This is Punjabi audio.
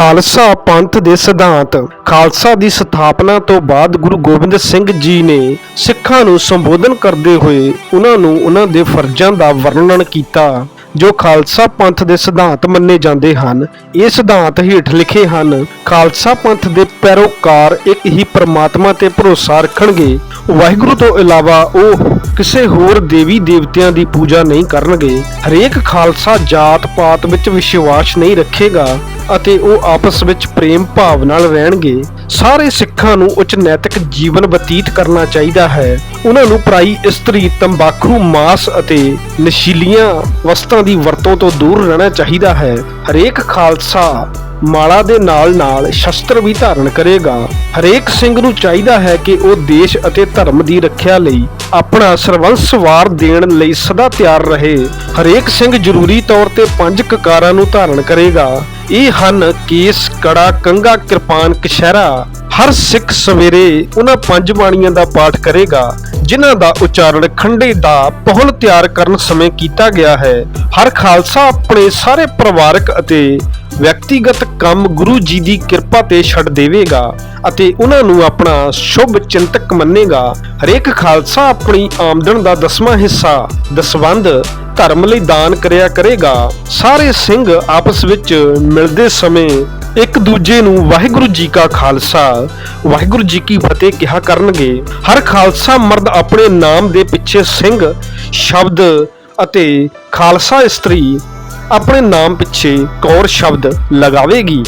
ਖਾਲਸਾ ਪੰਥ ਦੇ ਸਿਧਾਂਤ। ਖਾਲਸਾ ਦੀ ਸਥਾਪਨਾ ਤੋਂ ਬਾਅਦ ਗੁਰੂ ਗੋਬਿੰਦ ਸਿੰਘ ਜੀ ਨੇ ਸਿੱਖਾਂ ਨੂੰ ਸੰਬੋਧਨ ਕਰਦੇ ਹੋਏ ਉਹਨਾਂ ਨੂੰ ਉਹਨਾਂ ਦੇ ਫਰਜ਼ਾਂ ਦਾ ਵਰਣਨ ਕੀਤਾ। ਜੋ ਖਾਲਸਾ ਪੰਥ ਦੇ ਸਿਧਾਂਤ ਮੰਨੇ ਜਾਂਦੇ ਹਨ, ਇਹ ਸਿਧਾਂਤ ਹੇਠ ਲਿਖੇ ਹਨ, ਖਾਲਸਾ ਪੰਥ ਦੇ ਪੈਰੋਕਾਰ ਇੱਕ ਹੀ ਪਰਮਾਤਮਾ ਤੇ ਭਰੋਸਾ ਰੱਖਣਗੇ। ਵਾਹਿਗੁਰੂ ਤੋਂ ਇਲਾਵਾ ਉਹ ਕਿਸੇ ਹੋਰ ਦੇਵੀ ਦੇਵਤਿਆਂ ਦੀ ਪੂਜਾ ਨਹੀਂ ਕਰਨਗੇ। ਹਰੇਕ ਖਾਲਸਾ ਜਾਤ ਪਾਤ ਵਿੱਚ ਵਿਸ਼ਵਾਸ ਨਹੀਂ ਰੱਖੇਗਾ ਅਤੇ ਉਹ ਆਪਸ ਵਿੱਚ ਪ੍ਰੇਮ ਭਾਵ ਨਾਲ ਰਹਿਣਗੇ। ਸਾਰੇ ਸਿੱਖਾਂ ਨੂੰ ਉੱਚ ਨੈਤਿਕ ਜੀਵਨ ਬਤੀਤ ਕਰਨਾ ਚਾਹੀਦਾ ਹੈ। ਉਹਨਾਂ ਨੂੰ ਪਰਾਈ ਇਸਤਰੀ, ਤੰਬਾਕੂ, ਮਾਸ ਅਤੇ ਨਸ਼ੀਲੀਆਂ ਵਸਤਾਂ ਦੀ ਵਰਤੋਂ ਤੋਂ ਦੂਰ ਰਹਿਣਾ ਚਾਹੀਦਾ ਹੈ। ਹਰੇਕ ਖਾਲਸਾ ਮਾਲਾ ਦੇ ਨਾਲ ਨਾਲ ਸ਼ਸਤਰ ਵੀ ਧਾਰਨ ਕਰੇਗਾ। ਹਰੇਕ ਸਿੰਘ ਨੂੰ ਚਾਹੀਦਾ ਹੈ ਕਿ ਉਹ ਦੇਸ਼ ਅਤੇ ਧਰਮ ਦੀ ਰੱਖਿਆ ਲਈ ਆਪਣਾ ਸਰਵੰਸ ਵਾਰ ਦੇਣ ਲਈ ਸਦਾ ਤਿਆਰ ਰਹੇ। ਹਰੇਕ ਸਿੰਘ ਜ਼ਰੂਰੀ ਤੌਰ ਤੇ ਪੰਜ ਕਕਾਰਾਂ ਨੂੰ ਧਾਰਨ ਕਰੇਗਾ। ਇਹ ਹਨ ਕੇਸ, ਕੜਾ ਕੰਗਾ ਕਿਰਪਾਨ ਕਸ਼ਹਿਰਾ ਹਰ ਸਿੱਖ ਸਵੇਰੇ ਉਹਨਾਂ ਪੰਜ ਬਾਣੀਆਂ ਦਾ ਪਾਠ ਕਰੇਗਾ। ਜਿਨ੍ਹਾਂ ਦਾ ਉਚਾਰਨ ਖੰਡੇ ਦਾ ਪਹੁਲ ਤਿਆਰ ਕਰਨ ਸਮੇਂ ਕੀਤਾ ਗਿਆ ਹੈ। ਹਰ ਖਾਲਸਾ ਆਪਣੇ ਸਾਰੇ ਪਰਿਵਾਰਕ ਅਤੇ ਵਿਅਕਤੀਗਤ ਕੰਮ ਗੁਰੂ ਜੀ ਦੀ ਕਿਰਪਾ ਤੇ ਛੱਡ ਦੇਵੇਗਾ ਅਤੇ ਉਹਨਾਂ ਨੂੰ ਆਪਣਾ ਸ਼ੁਭ ਚਿੰਤਕ ਮੰਨੇਗਾ। ਹਰੇਕ ਖਾਲਸਾ ਆਪਣੀ ਆਮਦਨ ਦਾ ਦਸਵਾਂ ਹਿੱਸਾ, ਦਸਵੰਧ, ਧਰਮ ਲਈ ਦਾਨ ਕਰਿਆ ਕਰੇਗਾ। ਸਾਰੇ ਸਿੰਘ ਆਪਸ ਵਿੱਚ ਮਿਲਦੇ ਸਮੇਂ ਇੱਕ ਦੂਜੇ ਨੂੰ ਵਾਹਿਗੁਰੂ ਜੀ ਕਾ ਖਾਲਸਾ, ਵਾਹਿਗੁਰੂ ਜੀ ਕੀ ਫਤਿਹ ਕਿਹਾ ਕਰਨਗੇ। ਹਰ ਖਾਲਸਾ ਮਰਦ ਆਪਣੇ ਨਾਮ ਦੇ ਪਿੱਛੇ ਸਿੰਘ, ਸ਼ਬਦ ਅਤੇ ਖਾਲਸਾ ਇਸਤਰੀ ਆਪਣੇ ਨਾਮ ਪਿੱਛੇ ਕੌਰ ਸ਼ਬਦ ਲਗਾਵੇਗੀ।